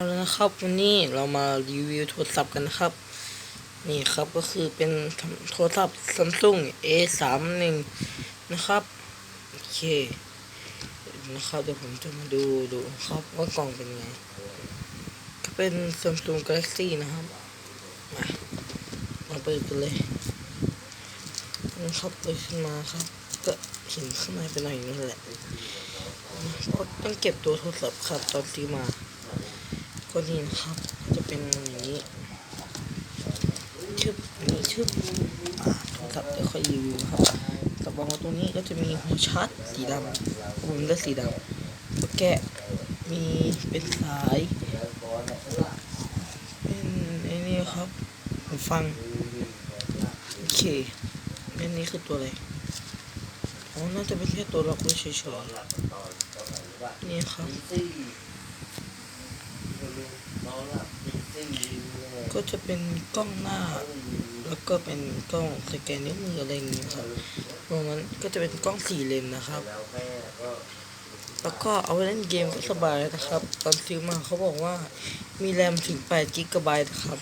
เอาแล้วนะครับวันนี้เรามารีวิวโทรศัพท์กันนะครับ นี่ครับก็คือเป็นโทรศัพท์ Samsung A31 นะครับ โอเคนะครับเดี๋ยวผมจะมาดูดูครับว่ากล่องเป็นไง ก็เป็น Samsung Galaxy นะครับ มามาเปิดกันเลยนะครับเปิดขึ้นมาครับ ก็เห็นข้างในเป็นอะไรนั่นแหละเพราะต้องเก็บตัวโทรศัพท์ครับตอนซื้อมา ก็นี่นะครับก็จะเป็นอย่างนี้ชึบอันนี้ชึบอ่าโทรศัพท์จะค่อยรีวิวครับกระบอกตัวนี้ก็จะมีหัวชาร์จสีดำผมก็สีดำแกะมีเป็นสายเป็นไอ้นี่ครับหูฟังโอเคอันนี้คือตัวอะไรอ๋อน่าจะเป็นแค่ตัวล็อกไว้เฉยๆนี่ครับ ก็จะเป็นกล้องหน้า แล้วก็เป็นกล้องสแกนนิ้วมืออะไรอย่างนี้ครับตรงนั้นก็จะเป็นกล้องสี่เลนนะครับ แล้วก็เอาไว้เล่นเกมก็สบายนะครับ ตอนซื้อมาเขาบอกว่ามีแรมถึง8กิกะไบต์นะครับ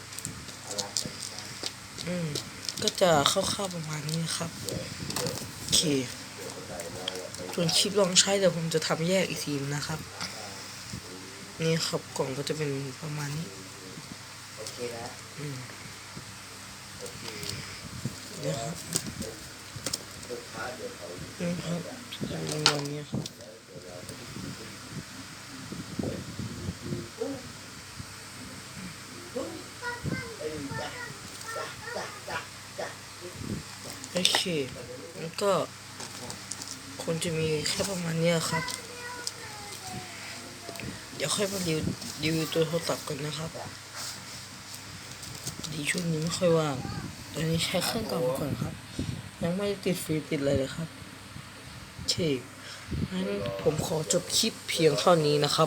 อืม ก็จะคร่าวๆประมาณนี้นะครับ โอเคส่วนคลิปลองใช้เดี๋ยวผมจะทำแยกอีกทีนะครับ นี่ครับกล่องก็จะเป็นประมาณนี้โอเคนะอืมเนี่ยครับลูกค้าเดี๋ยวเขานี่ครับจะเป็นวันนี้ครับเอ้ยจ้ะจ้ะจ้ะจ้ะจ้ะโอเคแล้วก็ควรจะมีแค่ประมาณเนี้ยครับ เดี๋ยวค่อยมารีวิวรีวิวตัวโทรศัพท์กันนะครับ ดีช่วงนี้ไม่ค่อยว่างตอนนี้ใช้เครื่องเก่าก่อนครับ ยังไม่ได้ติดฟรีติดอะไรเลยครับโอเคงั้นผมขอจบคลิปเพียงเท่านี้นะครับ